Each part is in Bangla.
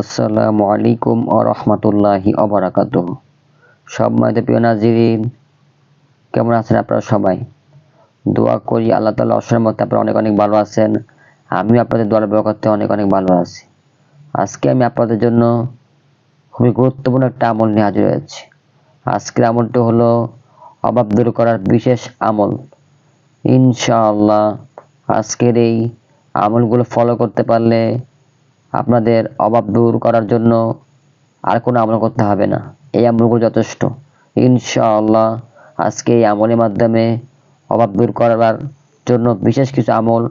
আসসালামু আলাইকুম ও রহমতুল্লাহি অবরাকাত সব মাইতে প্রিয় নাজিরিন, কেমন আছেন আপনারা সবাই? দোয়া করি আল্লাহ তালা অসমের মধ্যে আপনারা অনেক অনেক ভালো আছেন। আমিও আপনাদের দোয়ার করতে অনেক অনেক ভালো আছি। আজকে আমি আপনাদের জন্য খুবই গুরুত্বপূর্ণ একটা আমল নিয়ে হাজির হয়েছি। আজকের আমলটি হলো অভাব দূর করার বিশেষ আমল। ইনশাআল্লাহ আজকের এই আমলগুলো ফলো করতে পারলে আপনাদের অভাব দূর করার জন্য আর কোনো আমল করতে হবে না। এই আমলগুলো যথেষ্ট। ইনশাআল্লাহ আজকে এই আমলের মাধ্যমে অভাব দূর করার জন্য বিশেষ কিছু আমল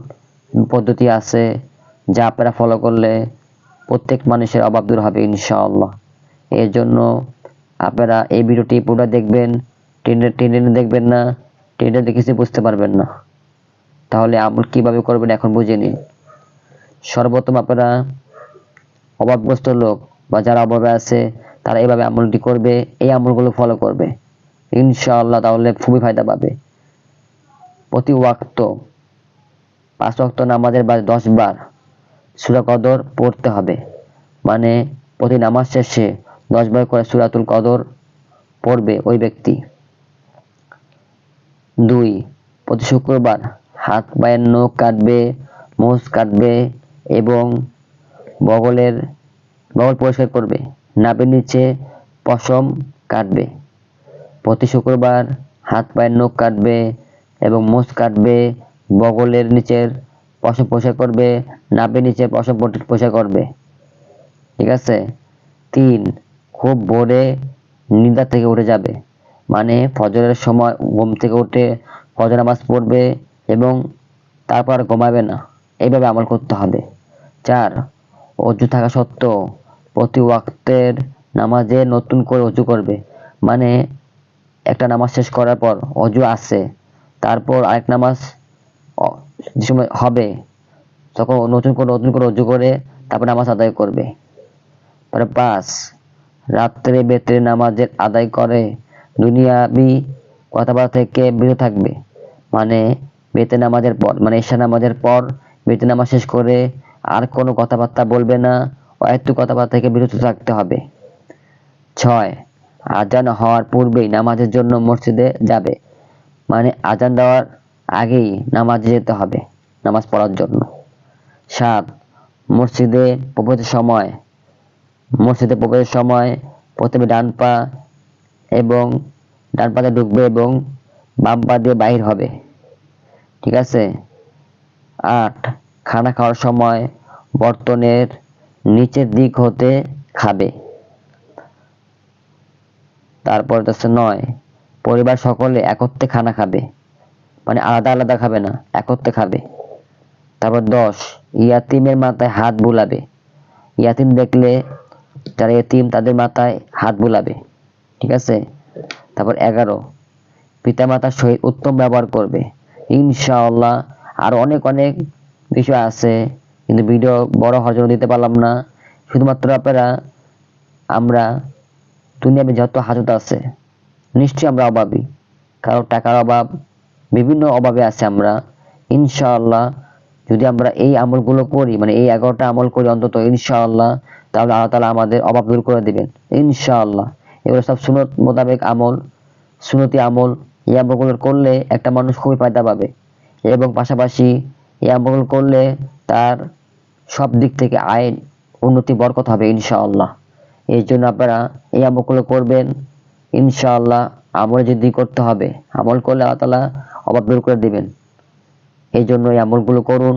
পদ্ধতি আছে যা আপনারা ফলো করলে প্রত্যেক মানুষের অভাব দূর হবে ইনশাআল্লাহ। এর জন্য আপনারা এই ভিডিওটি পুরো দেখবেন, টেনে টেনে দেখবেন না, টেনে দেখেছি বুঝতে পারবেন না। তাহলে আমল কীভাবে করবেন এখন বুঝে নিন। সর্বপ্রথম আপনারা অভাবগ্রস্ত লোক বা যারা অভাবে আছে, তারা এইভাবে আমলটি করবে, এই আমলগুলো ফলো করবে। ইনশাআল্লাহ তাহলে খুবই ফায়দা পাবে। প্রতি ওয়াক্ত, পাঁচ ওয়াক্ত নামাজের বা দশ বার সুরা কদর পড়তে হবে। মানে প্রতি নামাজ শেষে দশ বার করে সুরাতুল কদর পড়বে ওই ব্যক্তি। দুই, প্রতি শুক্রবার হাত পায়ের নখ কাটবে মোষ কাটবে এবং বগলের, বগল পরিষ্কার করবে। নাভের নিচে পশম কাটবে। প্রতি শুক্রবার হাত পায়ের নখ কাটবে এবং মোষ কাটবে। বগলের নিচের পশম পরিষ্কার করবে নাভের নিচে পশম পরিষ্কার করবে। ঠিক আছে? তিন, খুব ভোরে নিদ্রা থেকে উঠে যাবে। মানে ফজরের সময় ঘুম থেকে উঠে ফজর নামাজ পড়বে এবং তারপর ঘুমাবে না। এইভাবে আমল করতে হবে। চার অজু থাকা সত্ত্বেও প্রতি ওয়াক্তের নামাজে নতুন করে অজু করবে। মানে একটা নামাজ শেষ করার পর অজু আছে, তারপর আরেক নামাজ যে সময় হবে, তখন নতুন করে নতুন করে অজু করে তারপর নামাজ আদায় করবে। তারপরে পাঁচ, রাত্রে বেত্রে নামাজের আদায় করে দুনিয়াবি কথাবার্তা থেকে বিরত থাকবে। মানে বেতে নামাজের পর মানে ঈশা নামাজের পর বেতে নামাজ শেষ করে আর কোনো কথাবার্তা বলবে না অহেতু কথাবার্তা থেকে বিরত থাকতে হবে। ছয়, আজান হওয়ার পূর্বেই নামাজের জন্য মসজিদে যাবে। মানে আজান দেওয়ার আগেই নামাজে যেতে হবে, নামাজ পড়ার জন্য। সাত, মসজিদে প্রবেশের সময়, মসজিদে প্রবেশের সময় প্রথমে ডান পা এবং ডান পাতে ঢুকবে এবং বাম পা দিয়ে বাহির হবে। ঠিক আছে? আট খানা খাওয়ার সময় বর্তনের নিচের দিক হতে খাবে। তারপর হচ্ছে নয়, পরিবার সকলে একত্রে খানা খাবে। মানে আলাদা আলাদা খাবে না, একত্রে খাবে। তারপর দশ, ইয়াতিমের মাথায় হাত বুলাবে। ইয়াতিম দেখলে যারা এতিম তাদের মাথায় হাত বুলাবে। ঠিক আছে? তারপর এগারো, পিতামাতার সহিত উত্তম ব্যবহার করবে। ইনশাআল্লাহ আর অনেক অনেক বিষয় আছে, কিন্তু ভিডিও বড় হওয়ার জন্য দিতে পারলাম না। শুধুমাত্র আপনারা, আমরা দুনিয়াতে যত হাজত আছে, নিশ্চয়ই আমরা অভাবী। কারও টাকার অভাব, বিভিন্ন অভাবে আছে আমরা। ইনশাআল্লাহ, যদি আমরা এই আমলগুলো করি মানে এই এগারোটা আমল করি অন্তত, ইনশাআল্লাহ, তাহলে আল্লাহ তালা আমাদের অভাব দূর করে দিবেন। ইনশাআল্লাহ। এগুলো সব সুনত মোতাবেক আমল সুনতি আমল। এই আমলগুলো করলে একটা মানুষ খুবই ফায়দা পাবে। এবং পাশাপাশি এই আমলগুলো করলে তার সব দিক থেকে আয় উন্নতি, বরকত হবে ইনশাআল্লাহ। এই জন্য আপনারা এই আমলগুলো করবেন। ইনশাআল্লাহ আমল যদি করতে হবে, আমল করলে আল্লাহ তালা অভাব দূর করে দিবেন। এই জন্য এই আমলগুলো করুন।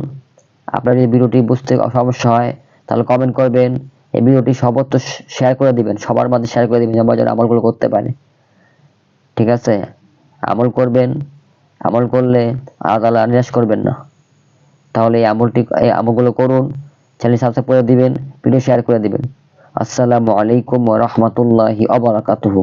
আপনার যদি ভিডিওটি বুঝতে সমস্যা হয়, তাহলে কমেন্ট করবেন। এই ভিডিওটি সর্বত্র শেয়ার করে দিবেন, সবার মাঝে শেয়ার করে দিবেন, যেন আমলগুলো করতে পারে। ঠিক আছে? আমল করবেন, আমল করলে আল্লাহ নিরাশ করবেন না। তাহলে এই আমলটি, এই আমলগুলো করুন। চ্যানেল সাবস্ক্রাইব করে দিবেন ভিডিও শেয়ার করে দিবেন। আসসালামু আলাইকুম ওয়া রাহমাতুল্লাহি ওয়া বারাকাতুহু।